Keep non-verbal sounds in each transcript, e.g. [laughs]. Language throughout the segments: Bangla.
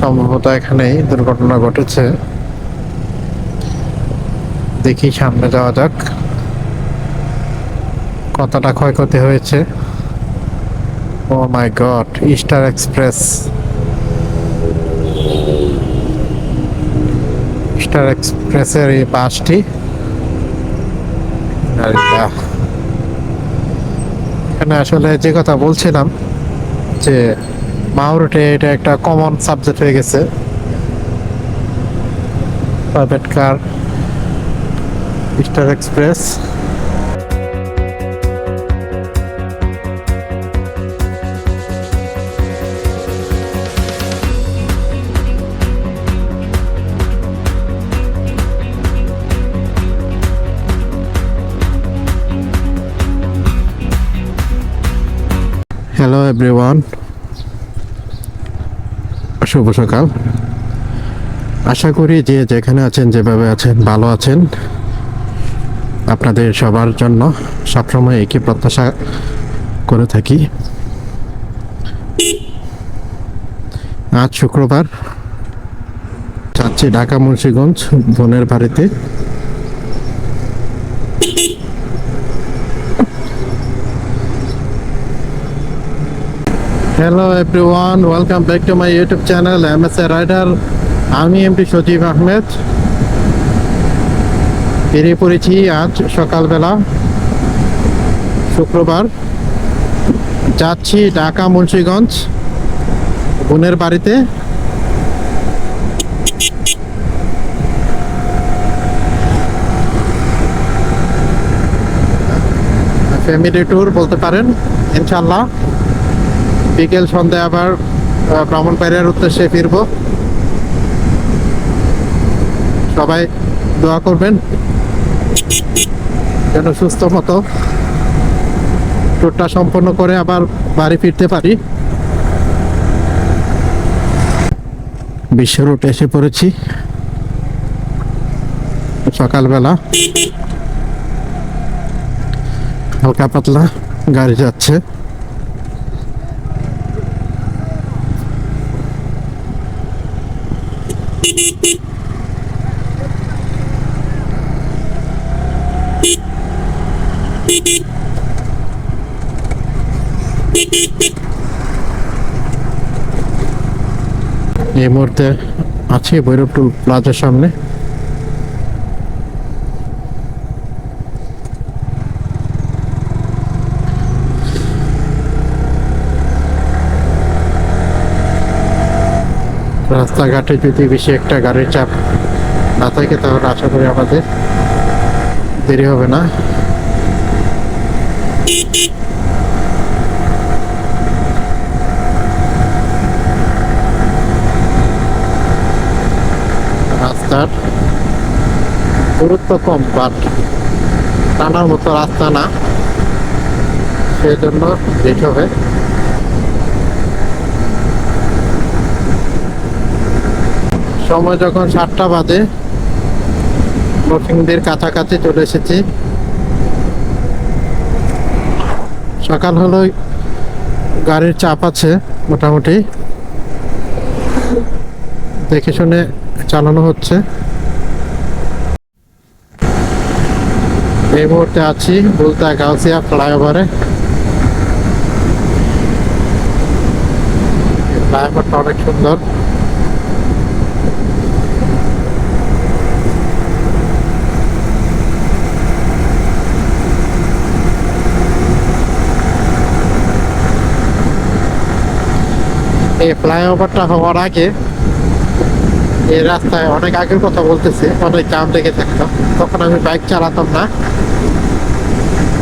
সম্ভবত এখানেই দুর্ঘটনা ঘটেছে। দেখি সামনে যাওয়া যাক। কতটা ক্ষয়ক্ষতি হয়েছে? ও my god Easter express Easter এক্সপ্রেসের এই বাসটি? এখানে আসলে যে কথা বলছিলাম, যে মাউরুটে এটা একটা কমন সাবজেক্ট হয়ে গেছে। Private car Easter express hello everyone শুভ সকাল। আশা করি যে যেখানে আছেন, যেভাবে আছেন, ভালো আছেন। আপনাদের সবার জন্য সবসময় একই প্রত্যাশা করে থাকি। আজ শুক্রবার, যাচ্ছি ঢাকা মুন্সীগঞ্জ বোনের বাড়িতে। Hello everyone welcome back to my YouTube channel M S A rider আমি এমডি সজীব আহমেদ। বেরিয়ে পড়েছি আজ সকালবেলা, শুক্রবার। যাচ্ছি ঢাকা, মুন্সিগঞ্জ, বোনের বাড়িতে। ফ্যামিলি ট্যুর বলতে পারেন ইনশাল্লাহ বিকেল সন্ধ্যায় আবার ব্রাহ্মণবাড়িয়ার উদ্দেশ্যে ফিরবো। সবাই দোয়া করবেন, যেন সুস্থ মতো ট্যুরটা সম্পন্ন করে আবার বাড়ি ফিরতে পারি। বিশ্ব রুটে এসে পড়েছি। সকালবেলা হালকা পাতলা গাড়ি যাচ্ছে। এই মুহূর্তে আছি ভৈরবটুল প্লাজার সামনে। রাস্তাঘাটে যদি বেশি একটা গাড়ির চাপ না থাকে, তাহলে আশা করি আমাদের দেরি হবে না। রাস্তার গুরুত্ব কম বাট টানার মতো রাস্তা না। সেই জন্য হবে। সময় যখন সাতটা বাজে নরসিংদীর কাছাকাছি চলে এসেছি। সকাল হলো, গাড়ির চাপ আছে মোটামুটি। দেখে শুনে চালানো হচ্ছে। এই মুহূর্তে আছি বুলতা গাউসিয়া ফ্লাইওভারে। ফ্লাইওভারটা অনেক সুন্দর এই ফ্লাইওভারটা হওয়ার আগে এই রাস্তায় অনেক আগের কথা বলতেছে, অনেক জাম লেগে থাকতাম তখন আমি বাইক চালাতাম না।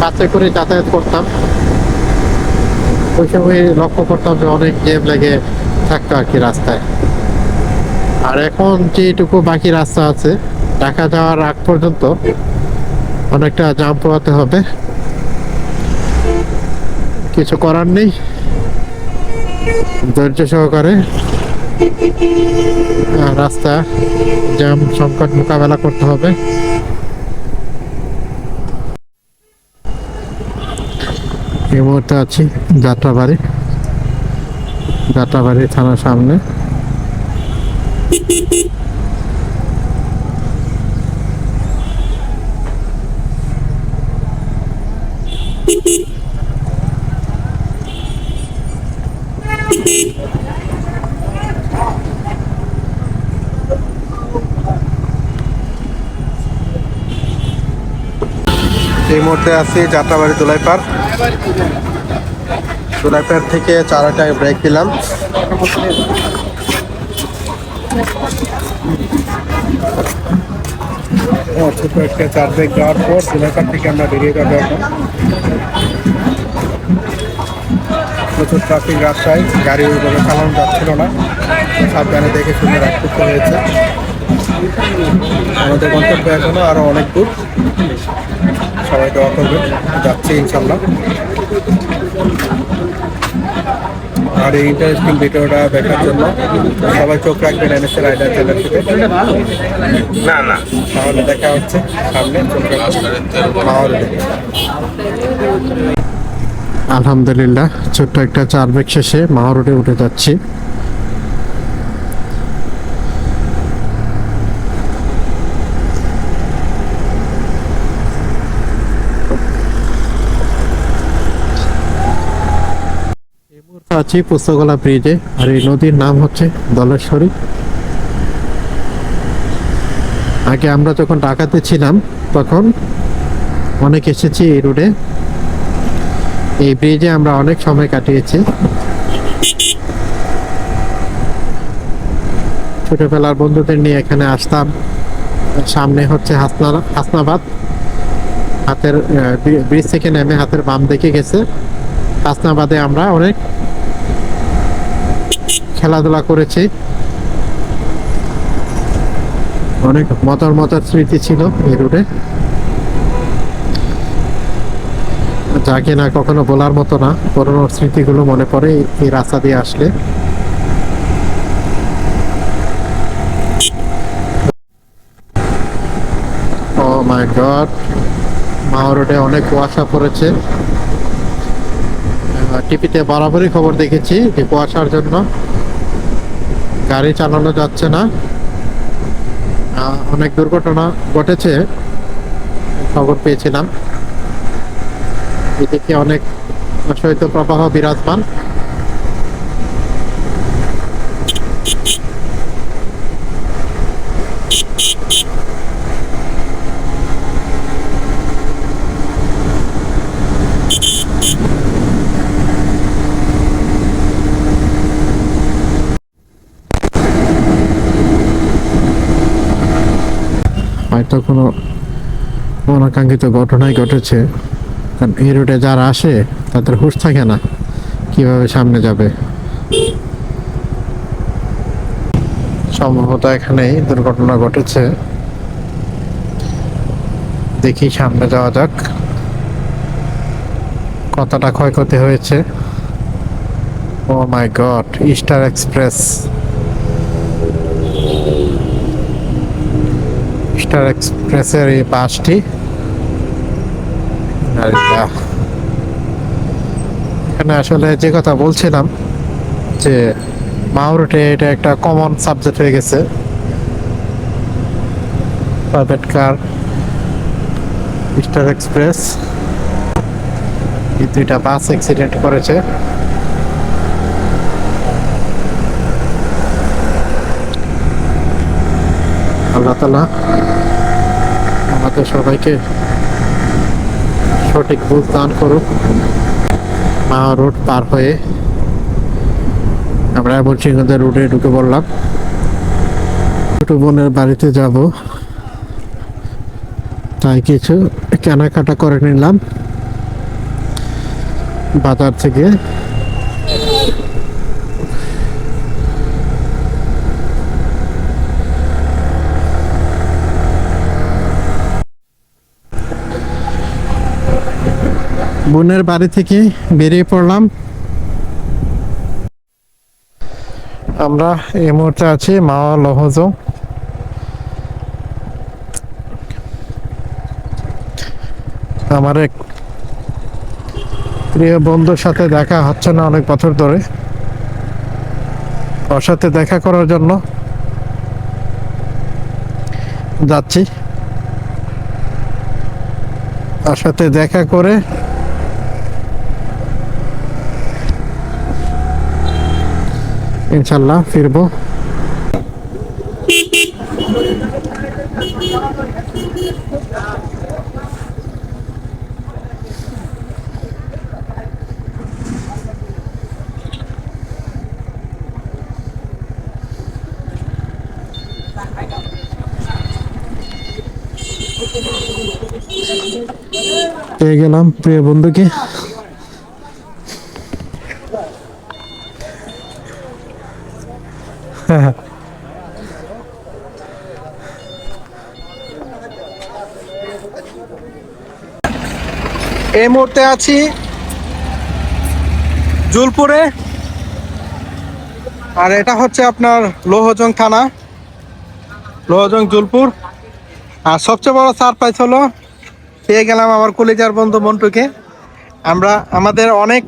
বাসে করে যাতায়াত করতাম। ওই সময় লক্ষ্য করতাম যে অনেক জ্যাম লেগে থাকতো আর কি রাস্তায়। আর এখন যেটুকু বাকি রাস্তা আছে, ঢাকা যাওয়ার আগ পর্যন্ত অনেকটা জাম পোয়াতে হবে। কিছু করার নেই। ধৈর্য সহকারে রাস্তা, জ্যাম, সংকট মোকাবেলা করতে হবে। এই মুহূর্তে আছি যাত্রাবাড়ি। যাত্রাবাড়ি থানার সামনে। এই মুহূর্তে আছি যাত্রাবাড়ি দোলাইপাড় দোলাইপাড় থেকে চারাটায় ব্রেক দিলাম ও, একটা চার ব্রেক দেওয়ার থেকে আমরা বেরিয়ে প্রচুর ট্রাফিক রাস্তায় গাড়ি ওইভাবে চালানো যাচ্ছিল না। সাবধানে দেখে শুনে রাখতে হয়েছে। আমাদের গন্তব্য এখনও আরও অনেক দূর। সবাই দোয়া করবেন যাচ্ছি ইনশাল্লাহ আর এই ইন্টারেস্টিং ভিডিওটা দেখার জন্য সবাই চোখ রাখবেন এনএসএ রাইডার চ্যানেলটিতে না না। তাহলে দেখা হচ্ছে সামনে চোখ রাখবেন। আলহামদুলিল্লাহ। ছোট্ট একটা চার ব্রেক শেষে মাহা রোডে উঠে যাচ্ছি। আছি পুস্তকলা ব্রিজে আর এই নদীর নাম হচ্ছে দলেশ্বরী। আগে আমরা যখন ঢাকাতে ছিলাম, তখন অনেক এসেছি এই রোডে এই ব্রিজে আমরা অনেক সময় কাটিয়েছি। ছোটবেলার বন্ধুদের নিয়ে এখানে আসতাম। সামনে হচ্ছে হাসনা, হাসনাবাদ। হাতের ব্রিজ থেকে নেমে হাতের বাম দিকে গেছে। হাসনাবাদে আমরা অনেক খেলাধুলা করেছি। অনেক মজার মজার স্মৃতি ছিল এই রোডে যা কিনা কখনো বলার মতো না পুরোনো স্মৃতিগুলো মনে পড়ে এই- রাস্তা দিয়ে আসলে। ও মাই গড রোডে অনেক কুয়াশা পড়েছে। টিভিতে বরাবরই খবর দেখেছি কুয়াশার জন্য। গাড়ি চালানো যাচ্ছে না। অনেক দুর্ঘটনা ঘটেছে খবর পেয়েছিলাম। এদিকে অনেক শৈত্য প্রবাহ বিরাজমান। হয়তো কোনো অনাকাঙ্ক্ষিত ঘটনাই ঘটেছে। কারণ এই রুটে যারা আসে, তাদের হুঁশ থাকে না কীভাবে সামনে যাবে। সম্ভবত এখানেই দুর্ঘটনা ঘটেছে। দেখি সামনে যাওয়া যাক। কতটা ক্ষয়ক্ষতি হয়েছে। ও my god Easter express Easter এক্সপ্রেসের এই বাসটি এখানে আসলে যে কথা বলছিলাম, যে মাউরুটে এটা একটা কমন সাবজেক্ট হয়ে গেছে। প্রাইভেট কার স্টার এক্সপ্রেস এই দুইটা বাস অ্যাক্সিডেন্ট করেছে। আল্লাহ তালা আমাদের সবাইকে সঠিক বুঝ দান করুক। মা রোড পার হয়ে আমরা বলছিগঞ্জের রোডে ঢুকে পড়লাম। ছোট বোনের বাড়িতে যাব। তাই কিছু কেনাকাটা করে নিলাম। বাজার থেকে বোনের বাড়ি থেকে বেরিয়ে পড়লাম। আমরা এই মুহূর্তে আছি মাওয়া লহজ। আমার এক প্রিয় বন্ধুর সাথে দেখা হচ্ছে না অনেক বছর ধরে। ওর সাথে দেখা করার জন্য যাচ্ছি। তার সাথে দেখা করে ইনশাল্লাহ ফিরবো। পেয়ে গেলাম প্রিয় বন্ধুকে। [laughs] এই মুহূর্তে আছি জুলপুরে। আর এটা হচ্ছে আপনার লোহজং থানা। লোহজং জুলপুর। আর সবচেয়ে বড় সারপ্রাইজ হলো, পেয়ে গেলাম আমার কলিজার বন্ধু মন্টুকে। আমরা, আমাদের অনেক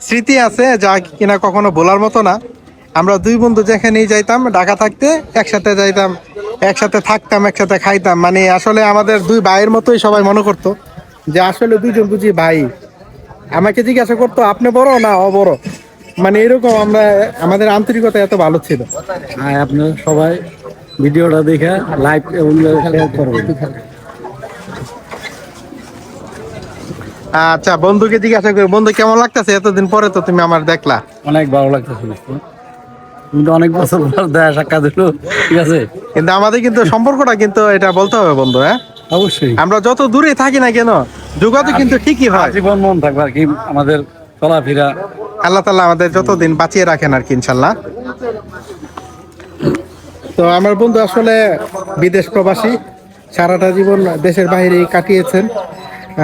স্মৃতি আছে যা কিনা কখনো বলার মতো না। আমরা দুই বন্ধু যেখানেই যাইতাম ঢাকা থাকতে একসাথে যাইতাম একসাথে থাকতাম একসাথে খাইতাম। মানে আসলে আমাদের দুই ভাইয়ের মতোই সবাই মনে করতো যে আসলে দুইজন বুঝি ভাই। আমাকে জিজ্ঞাসা করতো আপনি বড় না ও বড় মানে এরকম আমরা আমাদের আন্তরিকতা এত ভালো ছিল। আর আপনারা সবাই ভিডিওটা দেখে লাইক এবং শেয়ার করবেন। আচ্ছা বন্ধুকে জিজ্ঞাসা করি বন্ধু কেমন লাগতেছে? এতদিন পরে তো তুমি আমার দেখলা। অনেক ভালো লাগতেছে অনেক বছর পর দেখা সাক্ষাৎ হলো। ঠিক আছে? কিন্তু আমাদের কিন্তু সম্পর্কটা কিন্তু এটা বলতে হবে বন্ধু হ্যাঁ? অবশ্যই। আমরা যত দূরে থাকি না কেন যোগাযোগ কিন্তু ঠিকই হয়। জীবন মন থাকবে আর কি আমাদের চলাফেরা। আল্লাহ তালা আমাদের যতদিন বাঁচিয়ে রাখেন আর কি ইনশাল্লাহ তো আমার বন্ধু আসলে বিদেশ প্রবাসী সারাটা জীবন দেশের বাইরে কাটিয়েছেন।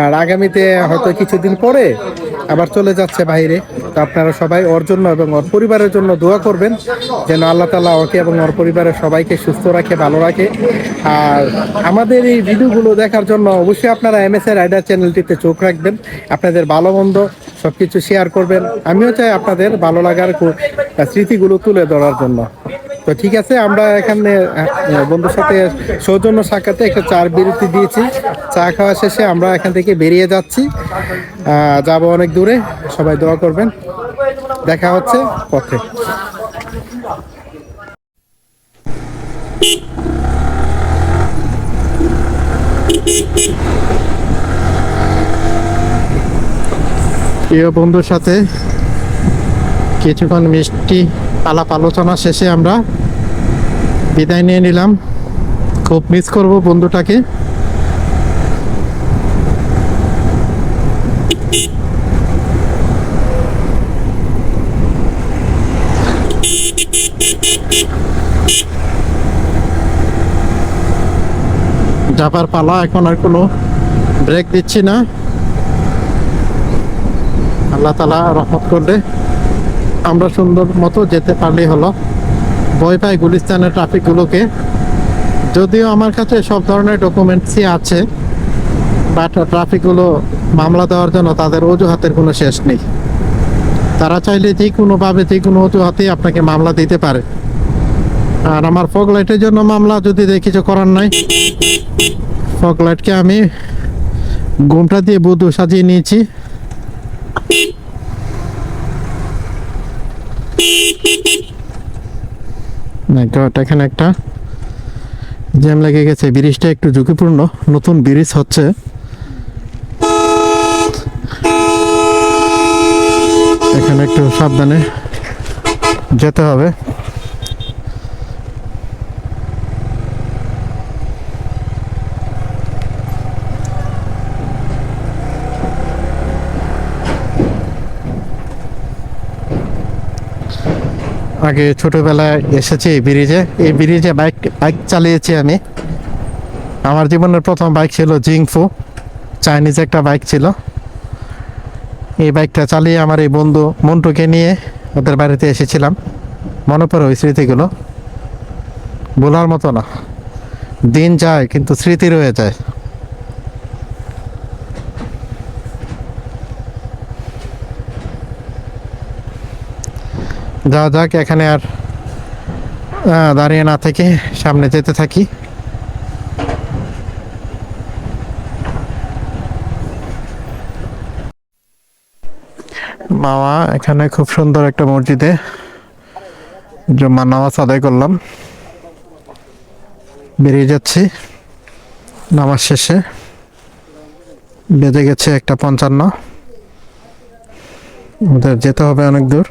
আর আগামীতে হয়তো কিছুদিন পরে আবার চলে যাচ্ছে বাইরে। তো আপনারা সবাই ওর জন্য এবং ওর পরিবারের জন্য দোয়া করবেন, যেন আল্লাহ তালা ওকে এবং ওর পরিবারের সবাইকে সুস্থ রাখে, ভালো রাখে। আর আমাদের এই ভিডিওগুলো দেখার জন্য অবশ্যই আপনারা এম এস এর রাইডার চ্যানেলটিতে চোখ রাখবেন, আপনাদের ভালো মন্দ সব কিছু শেয়ার করবেন। আমিও চাই আপনাদের ভালো লাগার স্মৃতিগুলো তুলে ধরার জন্য। তো ঠিক আছে, আমরা এখানে বন্ধুর সাথে সৌজন্য সাক্ষাতে একটা চার বিরতি দিয়েছি। চা খাওয়া শেষে আমরা এখান থেকে বেরিয়ে যাচ্ছি। যাব অনেক দূরে, সবাই দোয়া করবেন। দেখা হচ্ছে পথে। প্রিয় বন্ধুর সাথে কিছুক্ষণ মিষ্টি আলাপ আলোচনা শেষে আমরা বিদায় নিয়ে নিলাম। খুব মিস করব বন্ধুটাকে। যাবার পালা এখন আর কোনো ব্রেক দিচ্ছি না। আল্লাহ তালা রহমত করলে। আমরা সুন্দর মতো যেতে পারলেই হলো। ভয় পাই গুলিস্তানের ট্রাফিকগুলোকে। যদিও আমার কাছে সব ধরনের ডকুমেন্টসই আছে, বাট ট্রাফিকগুলো মামলা দেওয়ার জন্য তাদের অজুহাতের কোনো শেষ নেই। তারা চাইলে যে কোনোভাবে যে কোনো অজুহাতেই আপনাকে মামলা দিতে পারে। আর আমার ফগ লাইটের জন্য মামলা যদি কিছু করার নাই ফগ লাইটকে আমি ঘুমটা দিয়ে বুধু সাজিয়ে নিয়েছি। My গড এখানে একটা জ্যাম লেগে গেছে। ব্রিজটা একটু ঝুঁকিপূর্ণ। নতুন ব্রিজ হচ্ছে। এখানে একটু সাবধানে যেতে হবে। আগে ছোটবেলায় এসেছি এই ব্রিজে। এই ব্রিজে বাইক বাইক চালিয়েছি আমি। আমার জীবনের প্রথম বাইক ছিল জিংফু। চাইনিজ একটা বাইক ছিল। এই বাইকটা চালিয়ে আমার এই বন্ধু মন্টুকে নিয়ে ওদের বাড়িতে এসেছিলাম। মনে পড়ে ওই স্মৃতিগুলো। বলার মতো না। দিন যায়, কিন্তু স্মৃতি রয়ে যায়। যাওয়া যাক, এখানে আর দাঁড়িয়ে না থেকে সামনে যেতে থাকি। মামা, এখানে খুব সুন্দর একটা মসজিদে জমা নামাজ আদায় করলাম। বেরিয়ে যাচ্ছি, নামাজ শেষে। বেজে গেছে একটা পঞ্চান্ন। আমাদের যেতে হবে অনেক দূর।